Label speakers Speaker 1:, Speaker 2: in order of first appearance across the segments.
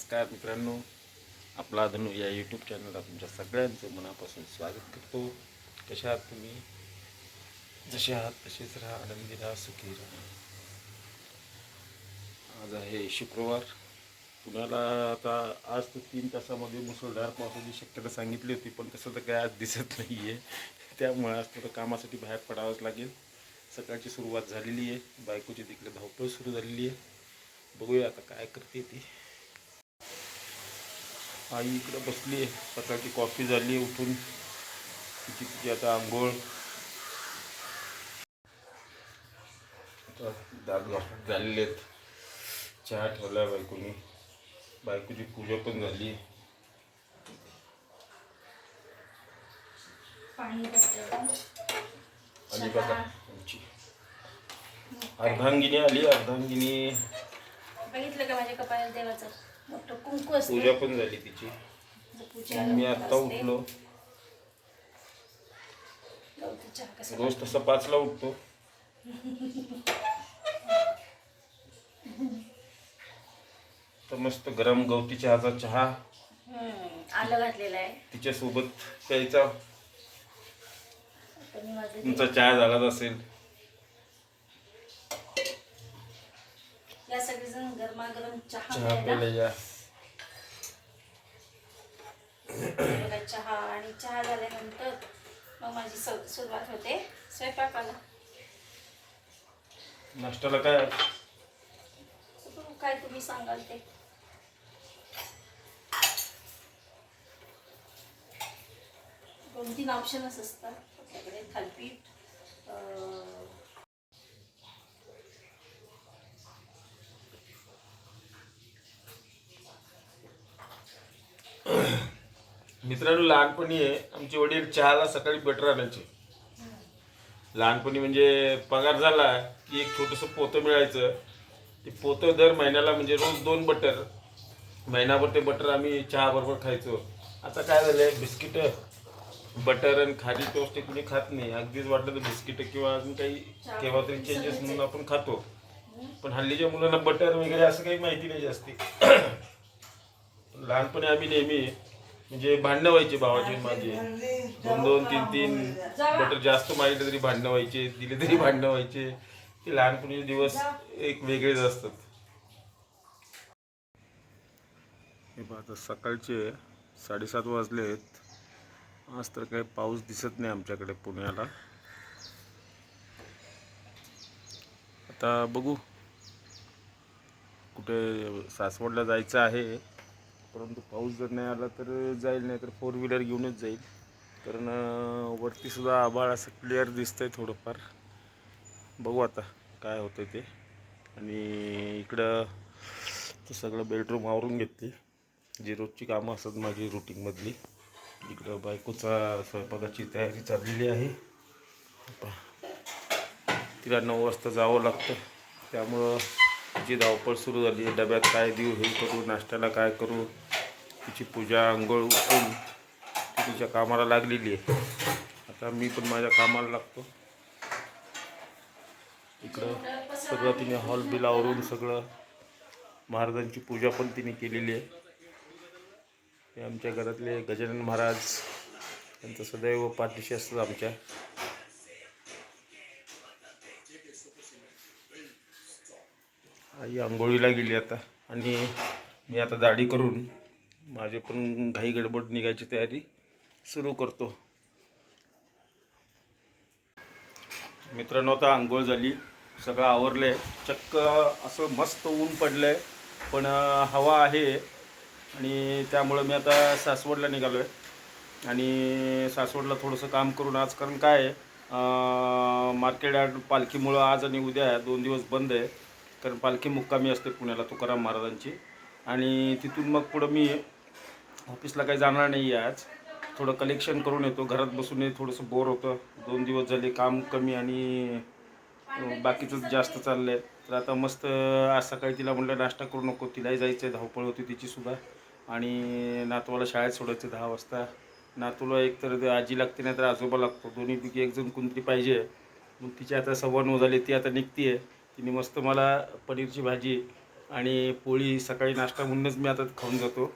Speaker 1: नमस्कार मित्रांनो आपला धनु या यूट्यूब चॅनलला तुमच्या सगळ्यांचं मनापासून स्वागत करतो. कशा आहात तुम्ही? जसे आहात तसेच राहा आनंदी राहा सुखी राहा. आज आहे शुक्रवार. पुण्याला आता आज तर तीन तासामध्ये मुसळधार पावसाची शक्यता सांगितली होती पण तसं तर काय आज दिसत नाही आहे त्यामुळे आज थोडं कामासाठी बाहेर पडावंच लागेल. सकाळची सुरुवात झालेली आहे. बायकोची तिकडे धावपळ सुरू झालेली आहे. बघूया आता काय करते ती. आई इकडे बसली आहे. सकाळची कॉफी झाली उठून. तिची तिची आता आंघोळ. आता दात घासून झालेले आहेत. चहा ठेवला बायकोनी. बायकोची पूजा पण झाली. आणि बघा आमची. अर्धांगिनी आली अर्धांगिनी.
Speaker 2: बघितलं का माझ्या कपाळाला देवाचं? कुंकू
Speaker 1: पूजा पण झाली तिची.
Speaker 2: पूजा
Speaker 1: मी आत्ता उठलो. रोज तसा पाचला उठतो. तर मस्त गरम गवती चहाचा चहा.
Speaker 2: आलं घातलेलं आहे.
Speaker 1: तिच्यासोबत प्यायचा. तुमचा चहा झालाच असेल.
Speaker 2: या सगळेजण गरमागरम चहा
Speaker 1: चहा
Speaker 2: प्यायला.
Speaker 1: या
Speaker 2: चहा आणि चहा झाल्यानंतर मग माझी सुरुवात होते. स्वयंपाकाला
Speaker 1: नाश्त्याला काय?
Speaker 2: काय तुम्ही सांगाल ते? दोन तीन ऑप्शनच असतात. आपल्याकडे थालपीठ
Speaker 1: मित्रांनो लहानपणी आहे, आमचे वडील चहाला सकाळी बटर आणायचे. लहानपणी म्हणजे पगार झाला की एक छोटंसं पोतं मिळायचं. ते पोतं दर महिन्याला म्हणजे रोज दोन बटर. महिनाभर ते बटर आम्ही चहा बरोबर खायचो. आता काय झालंय बिस्किट बटर आणि खारी टोस्ट कुणी खात नाही. अगदीच वाटलं तर बिस्किट किंवा अजून काही केव्हा तरी चेंजेस म्हणून आपण खातो. पण हल्लीच्या मुलांना बटर वगैरे असं काही माहिती नाही जास्ती. लहानपणी आम्ही नेहमी म्हणजे भांडणं व्हायचे भावाचे आणि माझे. दोन दोन तीन तीन बटर जास्त मागितलं तरी भांडणं व्हायचे दिले तरी भांडणं व्हायचे. ते लहानपणीचे दिवस एक वेगळेच असतात. हे पहा आता सकाळचे साडेसात वाजले आहेत आज तर काही पाऊस दिसत नाही आमच्याकडे पुण्याला. आता बघू कुठे सासवडला जायचं आहे. परंतु पाऊस जर नाही आला तर जाईल नाही तर फोर व्हीलर घेऊनच जाईल. कारण वरतीसुद्धा आभाळ असं क्लिअर दिसतं आहे थोडंफार. बघू आता काय होतं ते. आणि इकडं तर सगळं बेडरूम आवरून घेतली. जी रोजची कामं असतात माझी रुटीनमधली इकडं बायकोचा स्वयंपाकाची तयारी चाललेली आहे. तिला नऊ वाजता जावं लागतं. त्यामुळं तिची धावपळ सुरू झाली डब्यात काय देऊ हे करू नाश्त्याला काय करू तिची पूजा आंघोळ उठून ती तिच्या कामाला लागलेली आहे. आता मी पण माझ्या कामाला लागतो. इकडं सगळं तिने हॉल बिल आवरून सगळं महाराजांची पूजा पण तिने केलेली आहे. हे आमच्या घरातले गजानन महाराज त्यांचं सदैव पाठीशी असतात आमच्या. आई आंघोळीला गेली आता. आणि मी आता दाढी करून माझे पण घाई गडबड निघायची तयारी सुरू करतो. मित्रांनो आता आंघोळ झाली. सगळं आवरलं चक्क असं मस्त ऊन पडलं आहे पण हवा आहे. आणि त्यामुळं मी आता सासवडला निघालो आहे आणि सासवडला थोडंसं काम करून आज कारण काय आहे मार्केट यार्ड पालखीमुळं आज आणि उद्या दोन दिवस बंद आहे. कारण पालखी मुक्कामी असते पुण्याला तुकाराम महाराजांची. आणि तिथून मग पुढं मी ऑफिसला काही जाणार नाही आहे आज. थोडं कलेक्शन करून येतो. घरात बसून थोडंसं बोर होतं. दोन दिवस झाले काम कमी आणि बाकीचं जास्त चाललं आहे तर आता मस्त आज सकाळी तिला म्हटलं नाश्ता करू नको. तिलाही जायचं आहे धावपळ होती तिचीसुद्धा आणि नातवाला शाळेत सोडायचं दहा वाजता. नातूला एक तर आजी लागते नाही तर आजोबा लागतो. दोन्हीपैकी एकजण कोणतरी पाहिजे. मग तिची आता सव्वा नऊ झाली ती आता निघते आहे तिने मस्त मला पनीरची भाजी आणि पोळी सकाळी नाश्ता म्हणूनच मी आता खाऊन जातो.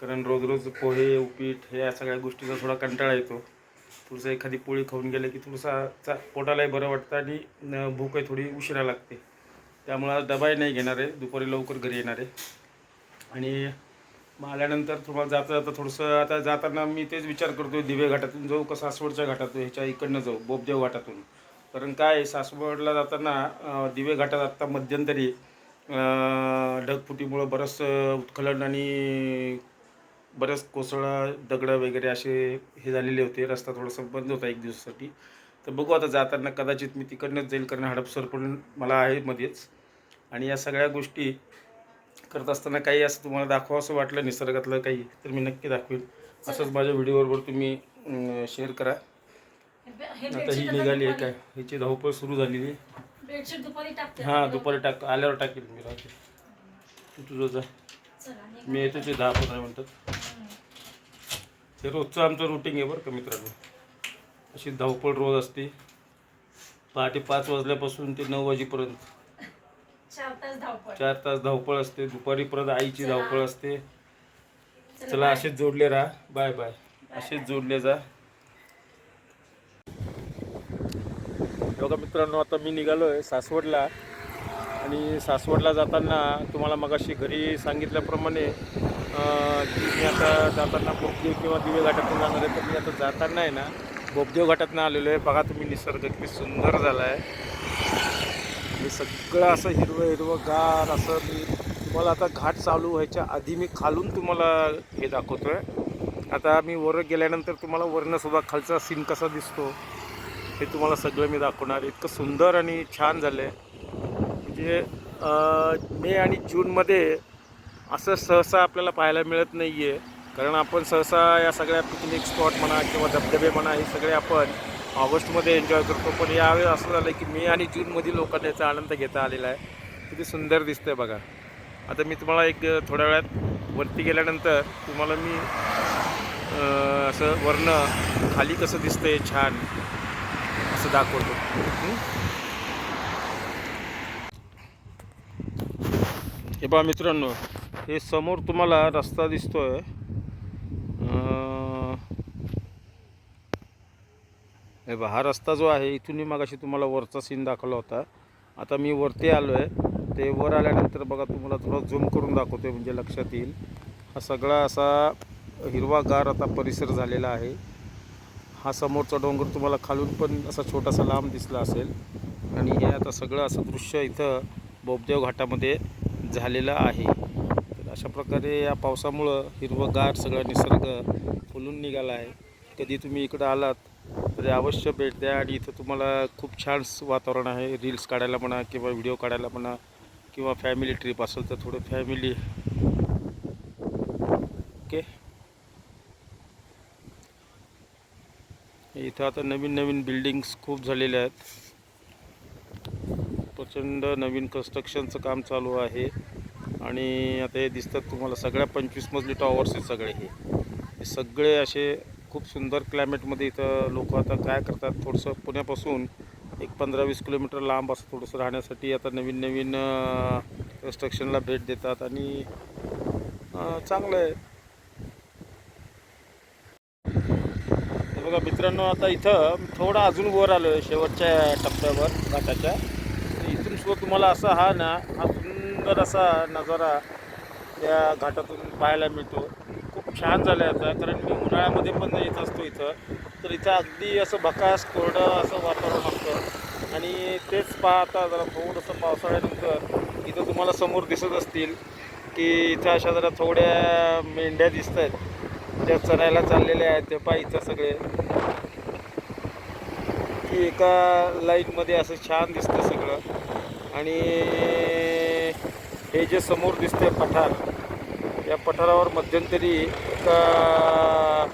Speaker 1: कारण रोज रोज पोहे उपीट ह्या सगळ्या गोष्टीचा थोडा कंटाळा येतो. थोडंसं एखादी पोळी खाऊन गेलं की थोडंसं चा पोटालाही बरं वाटतं आणि न- भूकही थोडी उशिरा लागते. त्यामुळं आज डबाही नाही घेणार आहे. दुपारी लवकर घरी येणार आहे. आणि मग आल्यानंतर तुम्हाला जाता जाता थोडंसं आता जाताना मी तेच विचार करतो दिवे घाटातून जाऊ का सासवडच्या घाटातून? ह्याच्या इकडनं जाऊ. बोबदेव घाटातून. कारण काय सासवडला जाताना दिवे घाटात आत्ता मध्यंतरी ढगफुटीमुळं बरंचसं उत्खनन आणि बऱ्याच कोसळा दगडं वगैरे असे हे झालेले होते. रस्ता थोडासा बंद होता एक दिवसासाठी. तर बघू आता जाताना कदाचित मी तिकडनंच जाईल कारण हडपसर पण मला आहे मध्येच. आणि या सगळ्या गोष्टी करत असताना काही असं तुम्हाला दाखवावं असं वाटलं निसर्गातलं काही तर मी नक्की दाखवेन. असंच माझ्या व्हिडिओबरोबर तुम्ही शेअर करा. आता ही निघाली आहे. काय ह्याची धावपळ सुरू झालेली.
Speaker 2: बेडशीट दुपारी टाकते.
Speaker 1: हां दुपारी टाक आल्यावर टाकेल मी रात्री. तू तुझं जा. मी येतो ते दहा पंधरा मिनटात. हे रोजचं आमचं रुटीन आहे बरं का मित्रांनो. अशी धावपळ रोज असते. पहाटे पाच वाजल्यापासून ते नऊ वाजेपर्यंत.
Speaker 2: चार तास धावपळ.
Speaker 1: असते. दुपारी परत आईची. धावपळ असते.
Speaker 2: चला.
Speaker 1: असेच जोडले राहा. Bye bye. असेच जोडले जा. बघा मित्रांनो आता मी निघालो आहे सासवडला. आणि सासवडला जाताना तुम्हाला मगाशी घरी सांगितल्याप्रमाणे की मी आता जाताना बोबदेव किंवा दिवे घाटातून जाणार आहे तर मी आता जाताना आहे ना बोबदेव घाटातनं आलेलो आहे. बघा तुम्ही निसर्ग किती सुंदर झाला आहे हे सगळं असं हिरवं हिरवं गार असं मी तुम्हाला आता घाट चालू व्हायच्या आधी मी खालून तुम्हाला हे दाखवतो आहे आता मी वर गेल्यानंतर तुम्हाला वरनं सुद्धा खालचा सीन कसा दिसतो हे तुम्हाला सगळं मी दाखवणार. इतकं सुंदर आणि छान झालं आहे म्हणजे मे आणि जूनमध्ये असं सहसा आपल्याला पाहायला मिळत नाही आहे कारण आपण सहसा या सगळ्या पिकनिक स्पॉट म्हणा किंवा धबधबे म्हणा हे सगळे आपण ऑगस्टमध्ये एन्जॉय करतो. पण यावेळी असं झालं की मे आणि जूनमध्ये लोकांना याचा आनंद घेता आलेला आहे. किती सुंदर दिसतंय बघा. आता मी तुम्हाला एक थोड्या वेळात वरती गेल्यानंतर तुम्हाला मी असं वर्ण खाली कसं दिसतंय छान. असं दाखवतो. हे बा मित्रांनो हे समोर तुम्हाला रस्ता दिसतोय. हे बा हा रस्ता जो आहे इथून मी तुम्हाला वरचा सीन दाखवला होता. आता मी वरती आलो आहे ते वर आल्यानंतर बघा तुम्हाला थोडं झूम करून दाखवतोय म्हणजे लक्षात येईल. हा सगळा असा हिरवागार आता परिसर झालेला आहे. हा समोरचा डोंगर तुम्हाला खालून पण असा छोटासा लांब दिसला असेल. आणि हे आता सगळं असं दृश्य इथं बोबदेव घाटामध्ये झालेलं आहे. तर अशा प्रकारे या पावसामुळं हिरवंगार सगळा निसर्ग फुलून निघाला आहे. कधी तुम्ही इकडं आलात तरी अवश्य भेट द्या आणि इथं तुम्हाला खूप छान वातावरण आहे. रील्स काढायला म्हणा किंवा व्हिडिओ काढायला म्हणा किंवा फॅमिली ट्रिप असेल तर थोडं फॅमिली. ओके. इथं आता नवीन नवीन बिल्डिंग्स खूप झालेल्या आहेत. प्रचंड नवीन कन्स्ट्रक्शनचं काम चालू आहे. आणि आता हे दिसतात तुम्हाला सगळ्या पंचवीस मजली टॉवर्स आहेत सगळे हे. सगळे असे खूप सुंदर क्लायमेटमध्ये इथं लोक आता काय करतात थोडंसं पुण्यापासून एक पंधरा वीस किलोमीटर लांब असं थोडंसं राहण्यासाठी आता नवीन नवीन कन्स्ट्रक्शनला भेट देतात. आणि चांगलं आहे. बघा मित्रांनो आता इथं थोडा अजून वर आलो आहे शेवटच्या टप्प्यावर घाटाच्या. इथून सुद्धा तुम्हाला असा हा ना हा सुंदर असा नजारा त्या घाटातून पाहायला मिळतो. खूप छान झालं आहे आता कारण मी उन्हाळ्यामध्ये पण येत असतो इथं. तर इथं अगदी असं भकास कोरडं असं वातावरण असतं. आणि तेच पाहता जरा थोडंसं पावसाळ्यानंतर इथं तुम्हाला समोर दिसत असतील की इथं अशा जरा थोड्या मेंढ्या दिसत आहेत त्या चरायला चाललेल्या आहेत ते पहा सगळे. की एका लाईनमध्ये असं छान दिसतं सगळं. आणि हे जे समोर दिसते पठार या पठारावर मध्यंतरी एका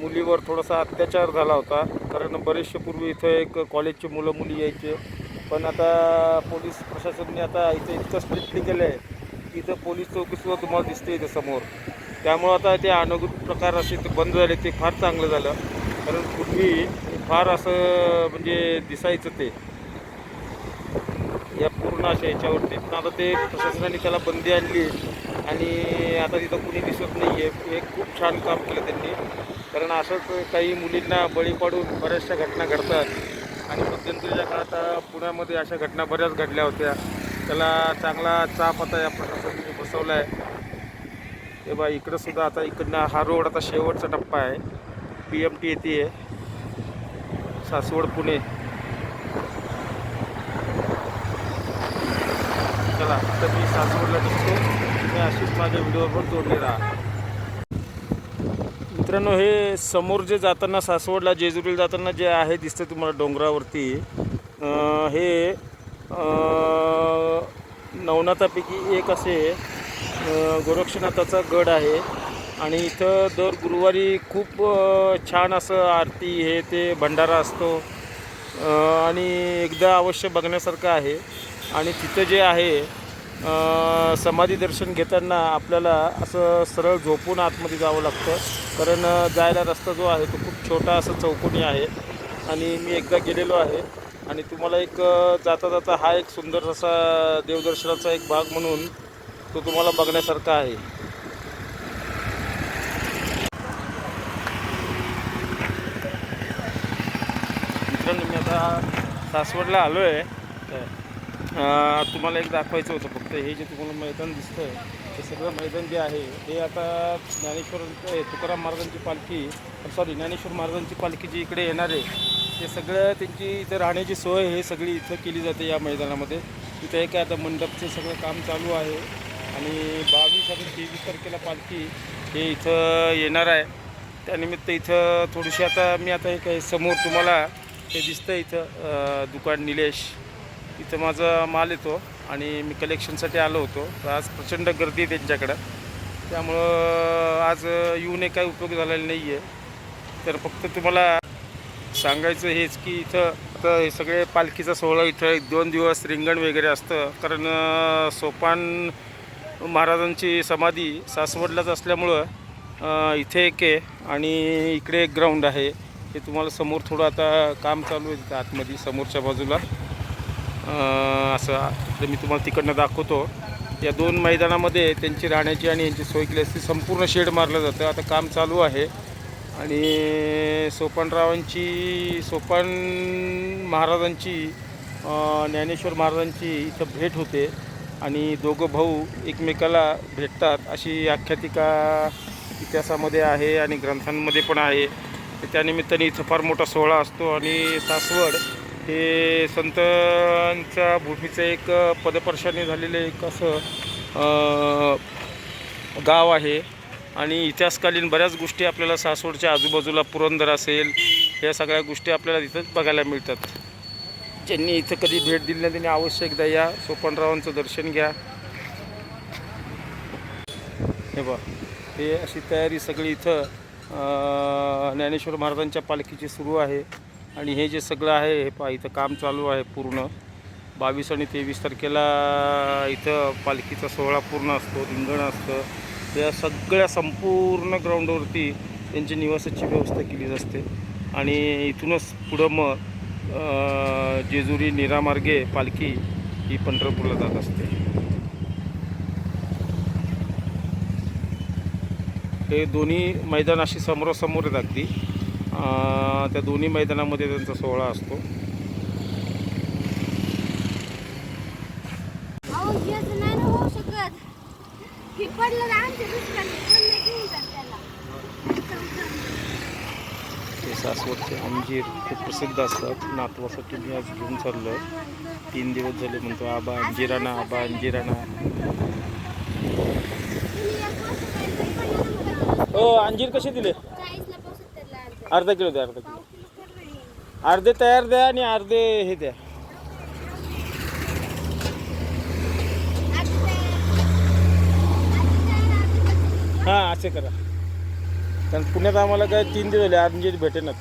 Speaker 1: मुलीवर थोडासा अत्याचार झाला होता. कारण बरेचसे पूर्वी इथं एक कॉलेजचे मुलं मुली यायचे. पण आता पोलीस प्रशासनाने आता इथं इतकं स्ट्रिक्टली केलं आहे की इथं पोलीस चौकीसुद्धा तुम्हाला दिसते इथं समोर. त्यामुळं आता ते अनधिकृत प्रकार असे ते बंद झाले ते फार चांगलं झालं. कारण पूर्वी फार असं म्हणजे दिसायचं ते. या पूर्ण अशा याच्यावरती. पण आता ते प्रशासनाने त्याला बंदी आणली आणि आता तिथं कुणी दिसत नाही आहे हे खूप छान काम केलं त्यांनी. कारण असंच काही मुलींना बळी पाडून बऱ्याचशा घटना घडतात. आणि मध्यंतरीच्या काळात पुण्यामध्ये अशा घटना बऱ्याच घडल्या होत्या. त्याला चांगला चाप आता या प्रशासनाने बसवला आहे ते बा इकडं सुद्धा आता इकडनं हा रोड आता शेवटचा टप्पा आहे. पी एम टी येते. आहे सासवड पुणे. चला आता मी सासवडला दिसतो मी अशीच माझ्या व्हिडिओवर जोडले राहा. मित्रांनो हे समोर जे जाताना सासवडला जेजुरीला जाताना जे आहे दिसतं तुम्हाला डोंगरावरती. हे नवनाथापैकी एक असे गोरक्षनाथाचा गड आहे. आणि इथं दर गुरुवारी खूप छान असं आरती हे ते भंडारा असतो. आणि एकदा अवश्य बघण्यासारखं आहे. आणि तिथं जे आहे समाधी दर्शन घेताना आपल्याला असं सरळ झोपून आतमध्ये जावं लागतं. कारण जायला रस्ता जो आहे तो खूप छोटा असं चौकोनी आहे. आणि मी एकदा गेलेलो आहे. आणि तुम्हाला एक जाता जाता हा एक सुंदर असा देवदर्शनाचा एक भाग म्हणून तो तुम्हाला बघण्यासारखा आहे. मित्रांनो मी आता सासवडला आलो आहे तुम्हाला एक दाखवायचं होतं फक्त. हे जे तुम्हाला मैदान दिसतं हे सगळं मैदान जे आहे हे आता ज्ञानेश्वर तुकाराम महाराजांची पालखी. सॉरी ज्ञानेश्वर महाराजांची पालखी जी इकडे येणार आहे ते सगळं त्यांची इथं राहण्याची सोय हे सगळी इथं केली जाते या मैदानामध्ये. इथं एक आता मंडपचं सगळं काम चालू आहे. आणि बावीस आणि तेवीस तारखेला पालखी हे इथं येणार आहे. त्यानिमित्त इथं थोडीशी आता मी आता हे समोर तुम्हाला हे दिसतं इथं दुकान निलेश. इथं माझा माल येतो आणि मी कलेक्शनसाठी आलो होतो. तर आज प्रचंड गर्दी आहे त्यांच्याकडं. त्यामुळं आज येऊन काही उपयोग झालेला नाही आहे तर फक्त तुम्हाला सांगायचं हेच की इथं आता हे सगळे पालखीचा सोहळा इथं एक दोन दिवस रिंगण वगैरे असतं. कारण सोपान महाराजांची समाधी सासवडलाच असल्यामुळं इथे एक आहे आणि इकडे एक ग्राउंड आहे. हे तुम्हाला समोर थोडं आता काम चालू आहे तिथं आतमध्ये समोरच्या बाजूला. असं तर मी तुम्हाला तिकडनं दाखवतो. या दोन मैदानामध्ये त्यांची राहण्याची आणि यांची सोय केली असते संपूर्ण शेड मारलं जातं. आता काम चालू आहे. आणि सोपानरावांची सोपान महाराजांची ज्ञानेश्वर महाराजांची इथं भेट होते. आणि दोघं भाऊ एकमेकाला भेटतात अशी आख्यातिका इतिहासामध्ये आहे आणि ग्रंथांमध्ये पण आहे. त्यानिमित्ताने इथं फार मोठा सोहळा असतो आणि सासवड हे संतांच्या भूमीचं एक पदपर्शाने झालेलं एक असं गाव आहे. आणि इतिहासकालीन बऱ्याच गोष्टी आपल्याला सासवडच्या आजूबाजूला पुरंदर असेल या सगळ्या गोष्टी आपल्याला तिथंच बघायला मिळतात. ज्यांनी इथं कधी भेट दिली नाही त्यांनी अवश्य एकदा या. सोपनरावांचं दर्शन घ्या. हे बघ हे अशी तयारी सगळी इथं ज्ञानेश्वर महाराजांच्या पालखीची सुरू आहे. आणि हे जे सगळं आहे हे पा इथं काम चालू आहे पूर्ण. बावीस आणि तेवीस तारखेला इथं पालखीचा सोहळा पूर्ण असतो रिंगण असतं. या सगळ्या संपूर्ण ग्राउंडवरती त्यांची निवासाची व्यवस्था केली असते आणि इथूनच पुढं मग जेजुरी निरामार्गे पालखी ही पंढरपूरला जात असते. हे दोन्ही मैदान अशी समोरासमोर आहेत अगदी. त्या दोन्ही मैदानामध्ये त्यांचा सोहळा असतो.
Speaker 3: ना पडलं ना आमच्या दुसऱ्याने पण नाही घेऊन जात त्याला
Speaker 1: हे सासवडचे अंजीर खूप प्रसिद्ध असतात. नातवासाठी मी आज घेऊन चाललो आहे तीन दिवस झाले म्हणतो आबा अंजिराणा आबा
Speaker 3: अंजिराणा
Speaker 1: हो अंजीर कसे दिले?
Speaker 3: अर्धा
Speaker 1: किलो द्या अर्धा किलो. अर्धे तयार द्या आणि अर्धे हे द्या. हां असे करा. कारण पुण्यात आम्हाला काय तीन दिवस झाले अंजीर भेटेनात?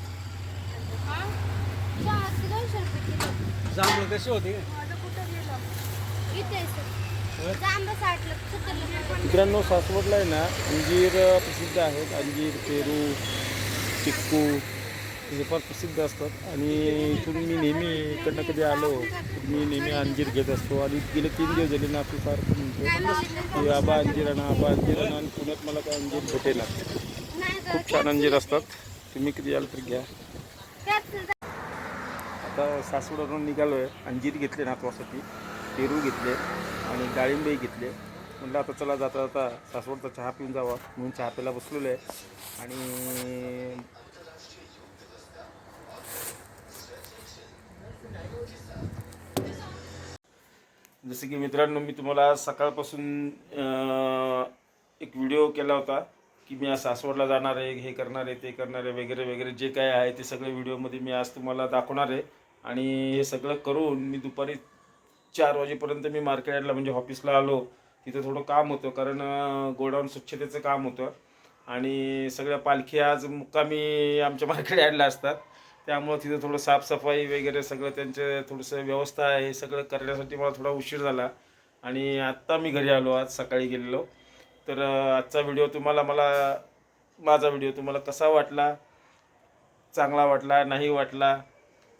Speaker 3: चहा ते दोनशे रुपये किलो
Speaker 4: जांभळं कशी होती.
Speaker 1: मित्रांनो सासवडला आहे ना अंजीर प्रसिद्ध आहेत. अंजीर पेरू चिक्कू हे फार प्रसिद्ध असतात. आणि इथून मी नेहमी इकडनं कधी आलो मी नेहमी अंजीर घेत असतो. आणि गेले तीन दिवस झाले ना आपली सारखं म्हणतो की आबा अंजीर आणा आबा अंजीर आणा आणि पुण्यात मला काय अंजीर भेटेल
Speaker 3: नाही
Speaker 1: खूप छान अंजीर असतात. तुम्ही कधी याल तर घ्या. आता सासवडवरून निघालो आहे अंजीर घेतले नातवासाठी पेरू घेतले आणि डाळिंबही घेतले. म्हटलं आता चला जाता जाता सासवडचा चहा पिऊन जावा. म्हणून चहा प्यायला बसलेलो आहे. आणि जसं की मित्रांनो मी तुम्हाला सकाळपासून एक व्हिडिओ केला होता की मी आज सासवडला जाणार आहे हे करणार आहे ते करणार आहे वगैरे वगैरे जे काय आहे ते सगळे व्हिडिओमध्ये मी आज तुम्हाला दाखवणार आहे. आणि हे सगळं करून मी दुपारी चार वाजेपर्यंत मी मार्केटला म्हणजे ऑफिसला आलो. तिथं थोडं काम होतं कारण गोडाऊन स्वच्छतेचं काम होतं. आणि सगळ्या पालखी आज मुक्कामी आमच्या मार्केट यार्डला असतात. त्यामुळं तिथं थोडं साफसफाई वगैरे सगळं त्यांचं थोडंसं व्यवस्था आहे हे सगळं करण्यासाठी मला थोडा उशीर झाला. आणि आत्ता मी घरी आलो आज सकाळी गेलेलो. तर आजचा व्हिडिओ तुम्हाला मला माझा व्हिडिओ तुम्हाला कसा वाटला? चांगला वाटला नाही वाटला?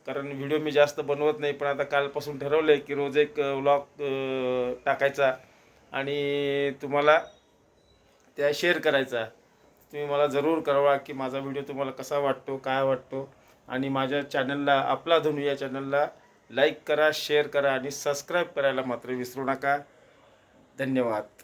Speaker 1: कारण व्हिडिओ मी जास्त बनवत नाही पण आता कालपासून ठरवलं आहे की रोज एक व्लॉग टाकायचा. आणि तुम्हाला त्या शेअर करायचा. तुम्ही मला जरूर कळवा की माझा व्हिडिओ तुम्हाला कसा वाटतो काय वाटतो? आणि माझ्या चॅनलला आपला धनु या चॅनलला लाईक करा शेअर करा आणि सबस्क्राईब करायला मात्र विसरू नका. धन्यवाद.